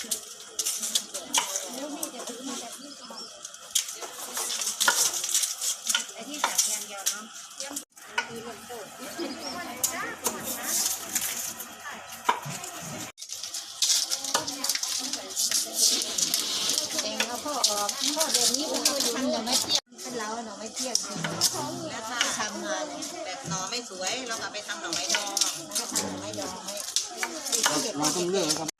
พ่อเดือนนี้ก็อยู่หน่อไม่เทียงเป็นเราหน่อไม่เทียงแล้วถ้าทำงานแบบหน่อไม่สวยเราก็ไปทำหน่อไม้ดองเราก็ทน้องให้เราต้องเลือกครับ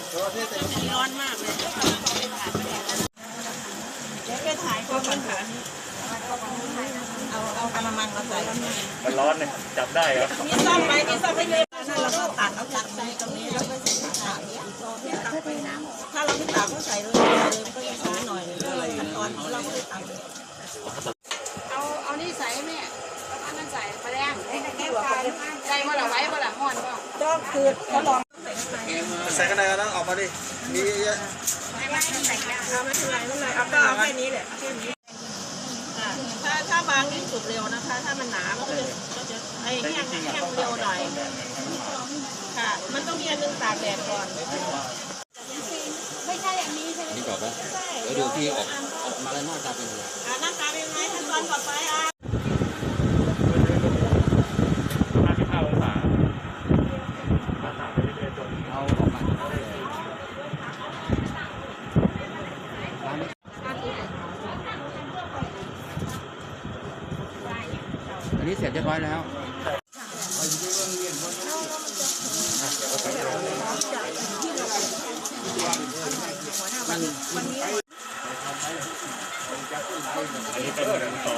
ร้อนมากเลยเดี๋ยวไปถ่ายก็ปัญหาเอาเอากระมังมาใส่มันร้อนเนี่ยจับได้เหรอมีซ่อมไหมมีซ่อมให้เลยนั่นเราก็ตัดเอาตัดใส่ตรงนี้แล้วก็ใส่ตัดเนี้ยตัดไปน้ำถ้าเราไม่ตัดก็ใส่เลยเลยก็จะช้าหน่อยเลยขั้นตอนของเราก็เลยตัดเอาเอานี่ใส่แม่เอาอันนั้นใส่ปลาแดงใจบ่ละไว้บ่ละห่อนบ่ก็คือเขาลอง ใส่กันไหนแล้วออกมาดิ มีเยอะเอาไม่เป็นไรไม่เป็นไรเอาก็เอาแค่นี้แหละแค่นี้ถ้าถ้าบางนี่สุดเร็วนะคะ ถ้ามันหนามันก็จะก็จะไอ้แห้งแห้งเร็วหน่อยค่ะ มันต้องมีอันนึงตากแดดก่อน ไม่ใช่อันนี้ใช่ไหมนี่ก่อนนะเดี๋ยวดูที่ออกออกมาแล้วหน้าตาเป็นยังไงหน้าตาเป็นไงขั้นตอนต่อไปอะ 55องศารักษาไปเรื่อยๆจน เอาออกมา อันนี้เสร็จเรียบร้อยแล้วมันมันอันนี้เป็นหนึ่งสอง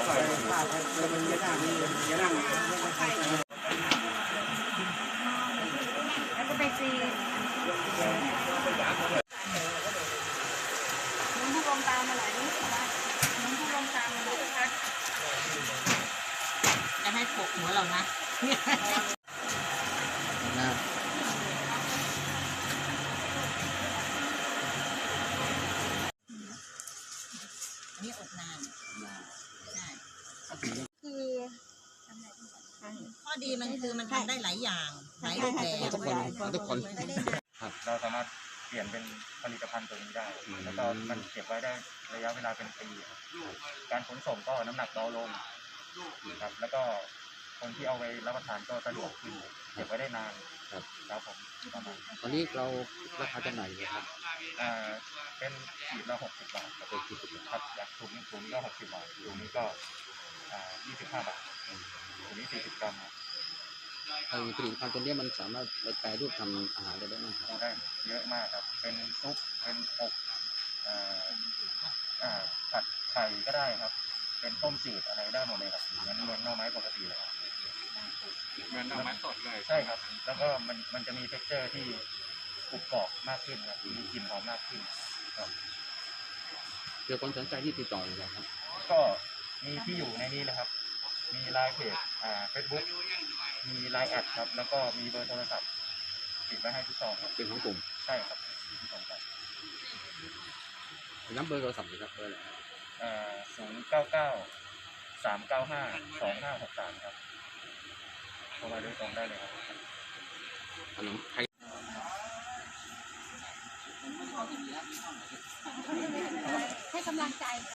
แล้วก็ไปซีน้ำผู้ลมตามมาหลนี่นะน้ำผู้ลมตามมาหลนะคะ จะให้ปกหัวเรานะนะอันนี้อบนานใช่คือข้อดีมันคือมันทำได้หลายอย่างหลายรูปแบบทุกคนทุกคนเราสามารถเปลี่ยนเป็นผลิตภัณฑ์ตัวนี้ได้ แล้วก็มันเก็บไว้ได้ระยะเวลาเป็นปี การขนส่งก็น้ำหนักเบาลง ครับ แล้วก็คนที่เอาไว้รับประทานก็สะดวกขึ้นเก็บไว้ได้นานครับครับผมประมาณตอนนี้เราราคาจำหน่ายอยู่ครับอ่าเป็นขีดละหกสิบบาทครับเป็นกี่สิบครับจากถุงถุงนี้ก็หกสิบบาทถุงนี้ก็อ่ายี่สิบห้าบาทถุงนี้สี่สิบกรัมครับไอ้ผลิตภัณฑ์ตัวเนี้ยมันสามารถไปแปรรูปทำอาหารได้ไหมครับทำได้เยอะมากครับ เป็นซุปเป็นอบอ่าอ่าผัดไข่ก็ได้ครับ เป็นต้มจืดอะไรได้หมดเลยครับเหมือนเหมือนหน่อไม้ปกติเลยครับเหมือนหน่อไม้สดเลยใช่ครับ แล้วก็มันมันจะมีเท็กเจอร์ที่กรุบกรอบมากขึ้นครับมีกลิ่นหอมมากขึ้นครับเกี่ยวกับคนสนใจที่ติดต่ออยู่ครับ ก็มีที่อยู่ในนี้เลยครับ มีไลน์เพจอ่าเฟซบุ๊กมีไลน์แอดครับ แล้วก็มีเบอร์โทรศัพท์ติดไว้ให้ทุกซองครับเป็นของกลุ่มใช่ครับที่ส่งไปน้ำเบอร์โทรศัพท์อยู่ครับเบอร์อะไรครับอ่า ศูนย์เก้าเก้าสามเก้าห้าสองห้าหกสามครับโทรมาโดยตรงได้เลยครับขนมไทยให้กำลังใจ